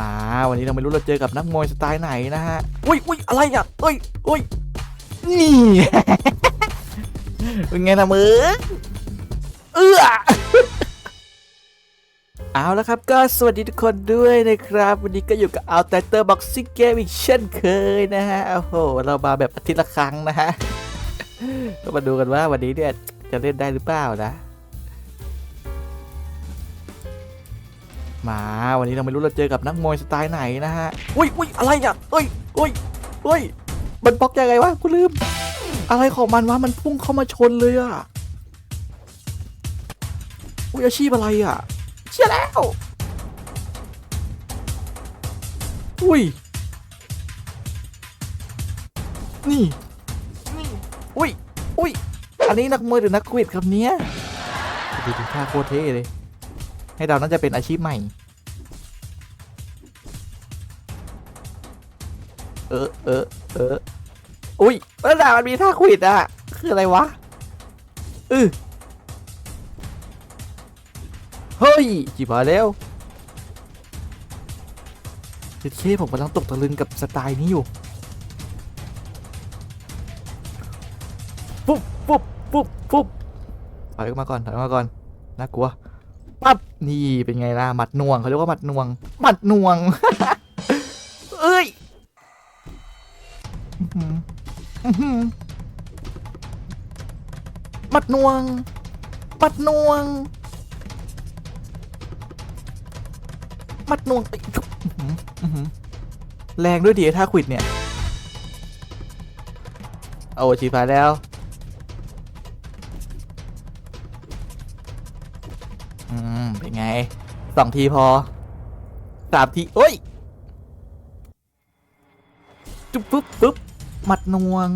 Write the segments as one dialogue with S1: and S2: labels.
S1: มา วันนี้เราไม่รู้เราเจอกับนักมวยสไตล์ไหนนะฮะ อุ้ยอุ้ยอะไรอะเอ้ยอุ้ยนี่ เป็นไงนะมึงเอื้อเอาแล้วครับก็สวัสดีทุกคนด้วยนะครับ วันนี้ก็อยู่กับเอาแต่เตอร์บ็อกซิ่งเกมอีกเช่นเคยนะฮะโอ้โหเรามาแบบอาทิตย์ละครั้งนะฮะก็มาดูกันว่าวันนี้เนี่ยจะเล่นได้หรือเปล่านะ มาวันนี้เราไม่รู้เราเจอกับนักมวยสไตล์ไหนนะฮะอุ้ยอุ้ยอะไรอะเอ้ยเอ้ยเอ้ยมันบล็อกยังไงวะกูลืม อะไรของมันวะมันพุ่งเข้ามาชนเลยอะอุ้ยอาชีพอะไรอะ เชี่ยแล้วอุ้ยนี่นี่อุ้ยอุ้ยอันนี้นักมวยหรือนักควิดครับเนี้ยดูท่าโคตรเท่เลย ให้เราน่าจะเป็นอาชีพใหม่ เออเออเอออุ้ยแล้วดามันมีท่าควิดอะ คืออะไรวะเออเฮ้ยจีบหาแล้วเจ็ดเคผมกำลังตกตะลึงกับสไตล์นี้อยู่ ปุ๊บปุ๊บปุ๊บปุ๊บถอยออกมาก่อนถอยออกมาก่อน น่ากลัว ปั๊บ นี่เป็นไงล่ะ หมัดน่วงเขาเรียกว่าหมัดน่วง หมัดน่วง มัดนวง มัดนวง มัดนวงเอ้ยจุ๊บอื้อหืออื้อหือแรงด้วยดีถ้าควิดเนี่ยโอ้ชีพายแล้ว อืม เป็นไง สองทีพอสามที โอ้ย จุ๊บปุ๊บปุ๊บ มัดนวง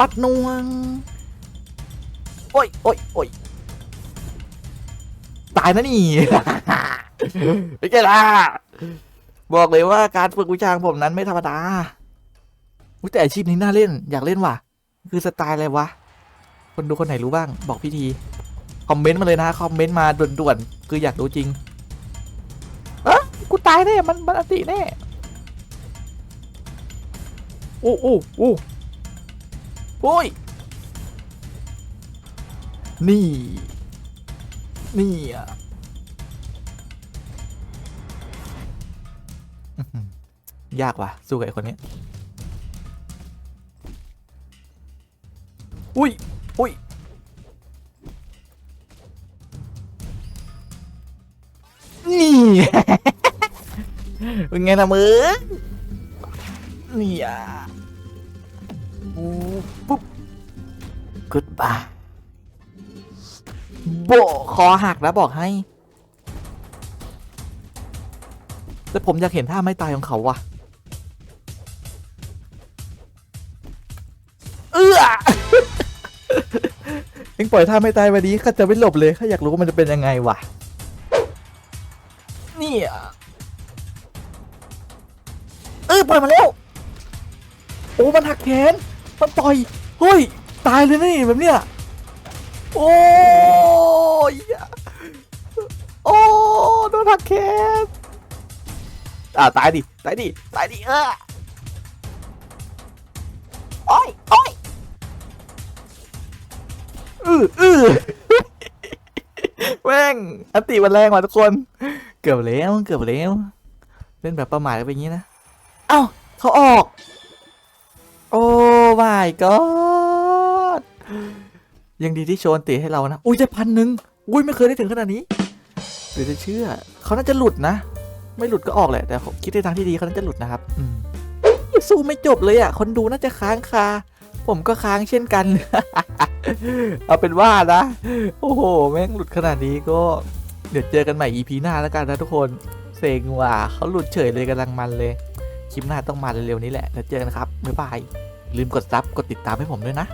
S1: มัดนวง โอ้ยโอ้ยโอ้ยตายนะนี่เป็นไงล่ะบอกเลยว่าการฝึกวิชาของผมนั้นไม่ธรรมดาอุ๊ยแต่อาชีพนี้น่าเล่น อยากเล่นว่ะ คือสไตล์อะไรวะ คนดูคนไหนรู้บ้าง บอกพี่ที คอมเมนต์มาเลยนะ คอมเมนต์มาด่วนๆ คืออยากรู้จริง เอ้กูตายแน่ มันมันอติแน่ โอ้โอ้โอ้โอ้ยนี่ นี่อะยากว่ะ สู้กับไอ้คนนี้ อุ้ยอุ้ยนี่ เป็นไงนะมึง นี่อะอู้ปุ๊บกดบาโบะคอหักแล้วบอกให้แต่ผมอยากเห็นท่าไม่ตายของเขาว่ะ เอื้อเอ็งปล่อยท่าไม่ตายวันนี้ข้าจะไม่หลบเลยข้าอยากรู้ว่ามันจะเป็นยังไงว่ะนี่อะเออปล่อยมาแล้วโอ้มันหักแขนมันต่อยเฮ้ยตายเลยนี่แบบเนี้ยโอ้ยโอ้โดนหักแขนอ่าตายดิตายดิตายดิเออโอ้ยโอ้ยอืออือแม่งอัติมันแรงว่ะทุกคน เกือบแล้วเกือบแล้วเล่นแบบประมาทไปอย่างนี้นะ เอ้าเขาออก my god ยังดีที่โชนตีให้เรานะ อุ้ยได้พันหนึ่งอุ้ยไม่เคยได้ถึงขนาดนี้เดี๋ยวจะเชื่อ เขาน่าจะหลุดนะ ไม่หลุดก็ออกแหละ แต่ผมคิดในทางที่ดีเขาน่าจะหลุดนะครับ อืมสู้ไม่จบเลยอะ คนดูน่าจะค้างคา ผมก็ค้างเช่นกัน เอาเป็นว่านะ โอ้โห แม่งหลุดขนาดนี้ก็ เดี๋ยวเจอกันใหม่ EP หน้าแล้วกันนะทุกคน เซ็งว่ะเขาหลุดเฉยเลยกำลังมันเลย คลิปหน้าต้องมาเร็วๆนี้แหละ แล้วเจอกันครับ บ๊ายบาย ลืมกดซับกดติดตามให้ผมด้วยนะ